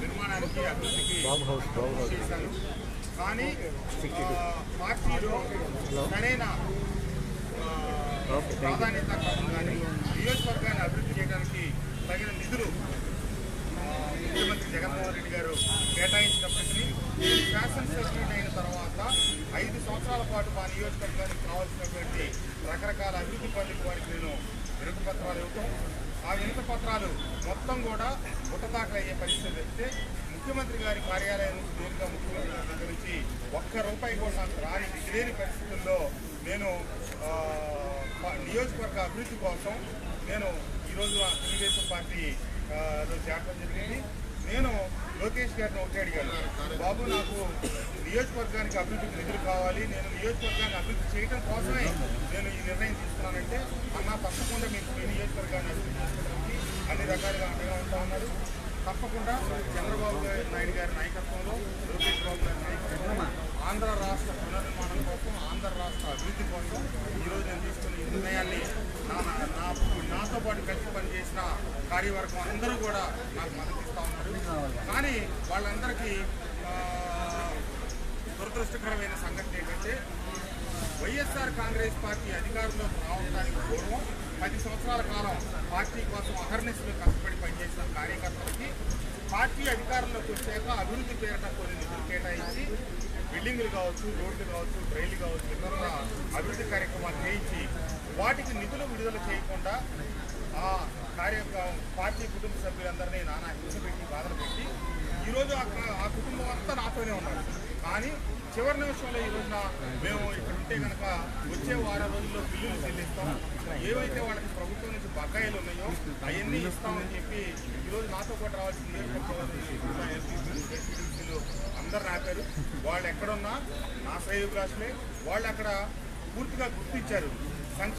నిర్మాణానికి అభివృద్ధికి కానీ పార్టీలో సరైన ప్రాధాన్యత కానీ నియోజకవర్గాన్ని అభివృద్ధి చేయడానికి తగిన నిధులు ముఖ్యమంత్రి జగన్మోహన్ రెడ్డి గారు కేటాయించినప్పటికీ నేను శాసనసభ్యుడు అయిన తర్వాత ఐదు సంవత్సరాల పాటు మా నియోజకవర్గానికి కావాల్సినటువంటి రకరకాల అభివృద్ధి పనులకు వారికి నేను వినతి పత్రాలు ఇవ్వటం పత్రాలు మొత్తం కూడా గుట్టదాఖలు అయ్యే పరిస్థితి వస్తే ముఖ్యమంత్రి గారి కార్యాలయం నుంచి నేరుగా ముఖ్యమంత్రి గారి దగ్గర నుంచి ఒక్క రూపాయి కూడా నాకు రాని లేని పరిస్థితుల్లో నేను నియోజకవర్గ అభివృద్ధి కోసం నేను ఈరోజు ఆ తెలుగుదేశం పార్టీ చేరడం జరిగింది. నేను లోకేష్ గారిని ఒకటి అడిగాను. బాబు నాకు నియోజకవర్గానికి అభివృద్ధికి నిధులు కావాలి. నేను నియోజకవర్గాన్ని అభివృద్ధి చేయడం కోసమే నేను ఈ నిర్ణయం తీసుకున్నానంటే అన్న తప్పకుండా మీకు మీ నియోజకవర్గాన్ని అభివృద్ధి అన్ని రకాలుగా అండగా ఉంటా ఉన్నారు. తప్పకుండా చంద్రబాబు నాయుడు గారి నాయకత్వంలో లోకేష్ బాబు గారి నాయకత్వంలో ఆంధ్ర రాష్ట్ర పునర్నిర్మాణం కోసం ఆంధ్ర రాష్ట్ర అభివృద్ధి కోసం ఈరోజు నేను తీసుకున్న ఈ నిర్ణయాన్ని నా నాతో పాటు కలిసి పనిచేసిన కార్యవర్గం అందరూ కూడా నాకు మద్దతిస్తూ ఉన్నారు. కానీ వాళ్ళందరికీ దురదృష్టకరమైన సంఘటన ఏంటంటే వైఎస్ఆర్ కాంగ్రెస్ పార్టీ అధికారంలోకి రావడం పార్టీ కోసం అహర్నిశలు కష్టపడి పనిచేసిన కార్యకర్తలకి పార్టీ అధికారంలోకి వచ్చాక అభివృద్ధి పేరిట కొన్ని నిధులు కేటాయించి బిల్డింగ్లు కావచ్చు రోడ్లు కావచ్చు రైళ్ళు కావచ్చు ఇతర అభివృద్ధి కార్యక్రమాలు చేయించి వాటికి నిధులు విడుదల చేయకుండా ఆ కార్య పార్టీ కుటుంబ సభ్యులందరినీ నానా హింస పెట్టి బాధలు పెట్టి ఈరోజు ఆ ఆ కుటుంబం అంతా నాతోనే ఉన్నారు. కానీ చివరి నిమిషంలో ఈ రోజున మేము ఇక్కడ ఉంటే కనుక వచ్చే వారం రోజుల్లో బిల్లులు చెల్లిస్తాం. ఏవైతే వాళ్ళకి ప్రభుత్వం నుంచి బకాయిలు ఉన్నాయో అవన్నీ ఇస్తామని చెప్పి ఈరోజు నాతో పాటు రావాల్సిన నియోజకవర్గంలో అందరు ఆపారు వాళ్ళు ఎక్కడున్నా నా శ్రేయోభిలాషులే వాళ్ళు అక్కడ పూర్తిగా గుర్తించారు